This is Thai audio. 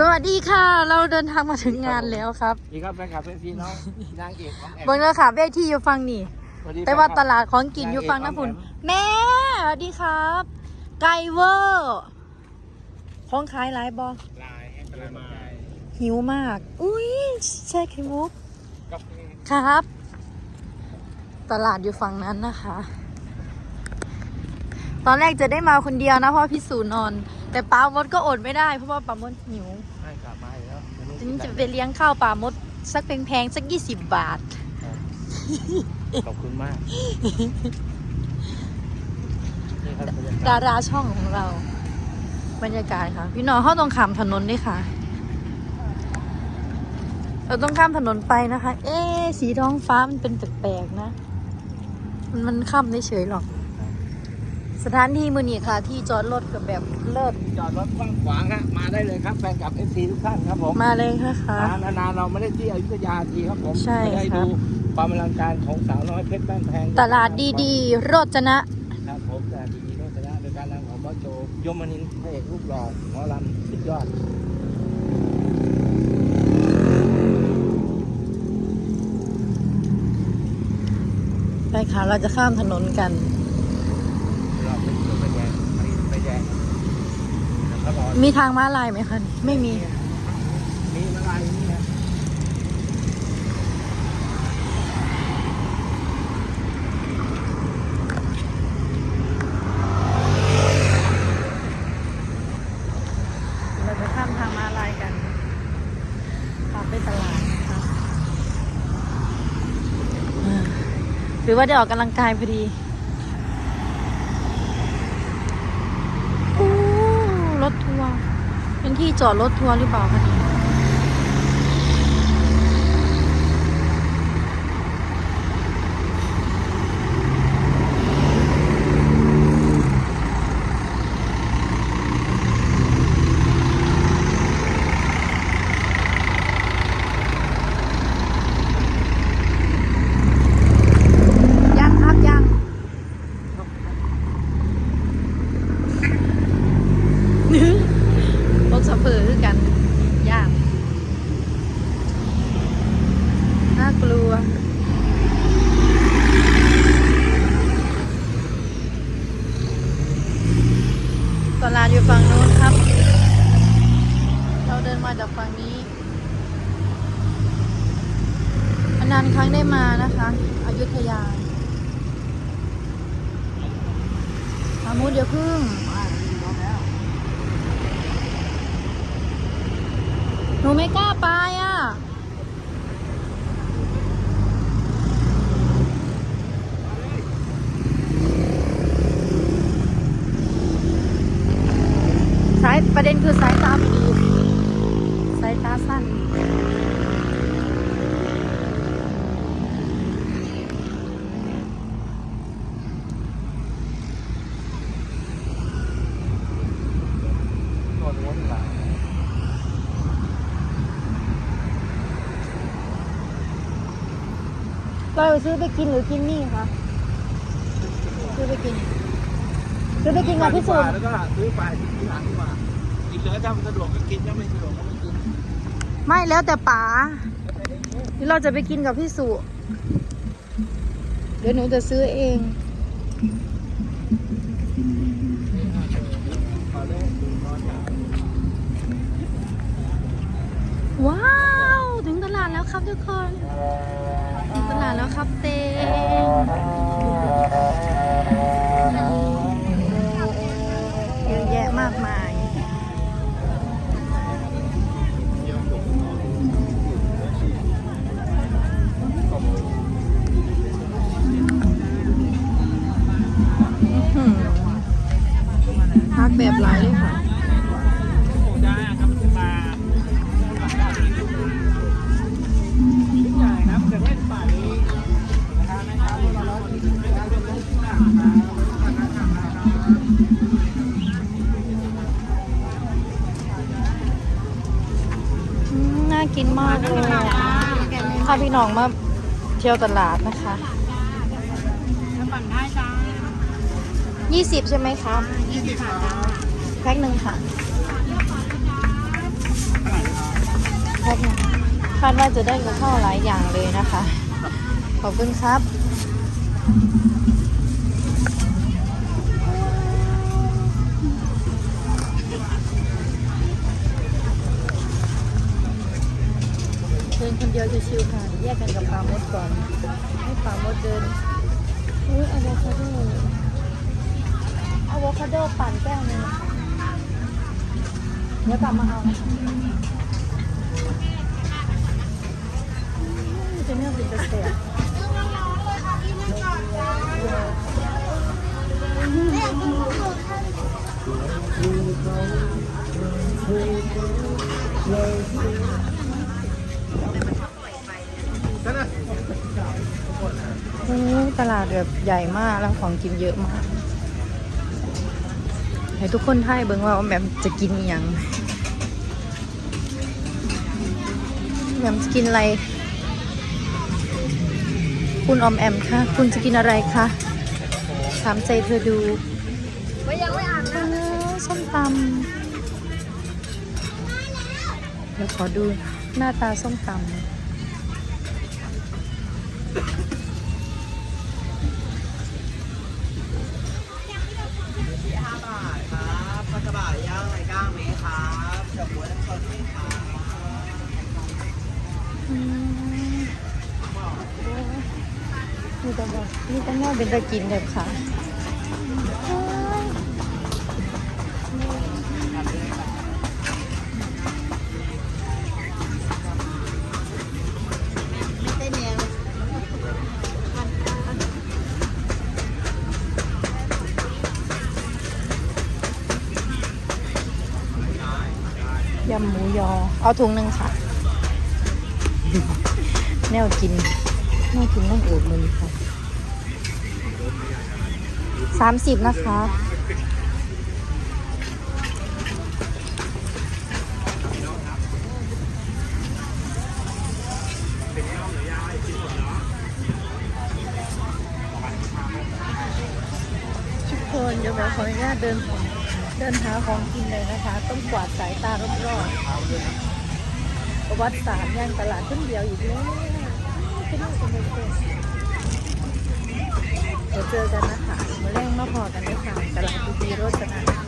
สวัสดีค่ะ เราเดินทางมาถึงงานแล้วครับดีครับแฟนคลับเป็นพี่น้องนางเอกของแอมเบิ่งแล้วค่ะเวทีอยู่ฟังนี่สวัสดีแต่ว่าแฟนคตลับลาดของกินอยู่ฟังนะพุ่นแม่สวัสดีครับ ไก่เวอร์ของขายหลายบอลายให้ตลาดมาหิวมาก อุ้ยใช่ไข่มุกกับครับ ตลาดอยู่ฝั่งนั้นนะคะ ตอนแรกจะได้มาคนเดียวนะเพราะว่าพี่สูนอน แต่ป้ามดก็อดไม่ได้เพราะว่าป้ามดหิวให้กลับมาอีกแล้ววันฉันจะไปเลี้ยงข้าวป้ามด สักแพงๆสักยี่สิบบาท ขอบคุณมากนี่ครับบรรยากาดาศราช่องของเรา บรรยากาศค่ะ พี่น้องเข้าตรงข้ามถนนด้วยค่ะ เราต้องข้ามถนนไปนะคะ เอ๊ะสีท้องฟ้ามันเป็นแปลกๆนะ มันมันค่ำได้เฉยหรอก สถานที่มือนี้ค่ะ ที่จอดรถกับแบบเลิศจอดรถกว้างขวางฮะมาได้เลยครับแฟนคลับเอฟซีทุกท่านครับผมมาเลยค่ะค่ะนานๆเราไม่ได้ที่อยุธยาทีครับผมใช่ได้ครัดูบความอลังการของสาวน้อยเพชรบ้านแพงตลาดดีๆ โรจนะๆครับผมตลาดดีๆโรจนะโดยการนำของบอสโจยมนินทร์พระเอกรูปหล่อหมอลำสุดยอดไปค่ะเราจะข้ามถนนกัน เราไปดูไปแดงไปไปแดงแล้วก็รอ มีทางม้าลายไหมคะ ไม่มี มีมาลายนี่นะเราจะข้ามทางม้าลายกันขับไปตลาดนะคะหรือว่าได้ออกกำลังกายพอดีอู้รถทัวร์เป็น ที่จอดรถทัวร์หรือเปล่าคะนี่ยยังครับยังรถสับเปลือคือกันยากน่ากลัว ตลาดอยู่ฝั่งนู้นครับ เราเดินมาจากฝั่งนี้นานครั้งได้มานะคะอยุธยาอามุดเดี๋ยวพึ่งหนูไม่กล้าไปอะ สายประเด็นคือสายตาไม่ดีสายตาสั้นโดนวนหลังเราซื้อไปกินหรือกินนี่คะซื้อไปกินซื้อไปกินกับพี่สุแล้วก็ซื้อไปที่หลังดีกว่า กินเลยถ้ามันสะดวกก็กินถ้าไม่สะดวกก็ไม่กินไม่แล้วแต่ป๋าหรือเราจะไปกินกับพี่สุ เดี๋ยวหนูจะซื้อเอง ว้าว ถึงตลาดแล้วครับทุกคน ถึงตลาดแล้วครับเตเแบบหลายเลยค่ะน่ากินมากเลยพาพี่น้องมาเที่ยวตลาดนะคะปั่นได้จ้า ยี่สิบใช่ไหมคะยี่สิบบาทจ้าแพ็คหนึ่งค่ะตลาดครับเนี่ยคาดว่าจะได้กับข้าวหลายอย่างเลยนะคะ ขอบคุณครับ เดินคนเดียวชิวๆค่ะ แยกกันกับปลามดก่อน ให้ปลามดเดินอุ้ยอะโวคาโด อะโวคาโดปั่นแก้วนึงนะคะเดี๋ยวกลับมาเอานะคะจะเนี่ยเป็นกระแสนั่นน่ะโอ้ตลาดแบบใหญ่มากแล้วของกินเยอะมาก ให้ทุกคนทายเบิ่งว่าแมมจะกินอหยังแมมจะกินอะไร คุณออมแอมคะคุณจะกินอะไรคะถามใจเธอดูไม่ยังไม่อ่านนะอ้าวส้มตำเดี๋ยวขอดูหน้าตาส้มตำ นี่แต่แบบนี่แต่แม่เป็นตะกินแบบค่ะไม่ได้แนวยำหมูยอ เอาถุงหนึ่งค่ะ แนวกินแนวกินนั่งอบมันค่ะสามสิบนะคะทุกคนเดี๋ยวขออนุญาตเดินเดินหาของกินเลยนะคะ ต้องกวาดสายตารอบๆ วัดสาสตร์ย่านตลาดขึ้นเดียวอีกแล้วขึ้นมาเป็นเด็กๆเดี๋ยวเจอกันนะคะมาแรงมาพอกันในข่าวตลาดทุกีโรจนะนะคะ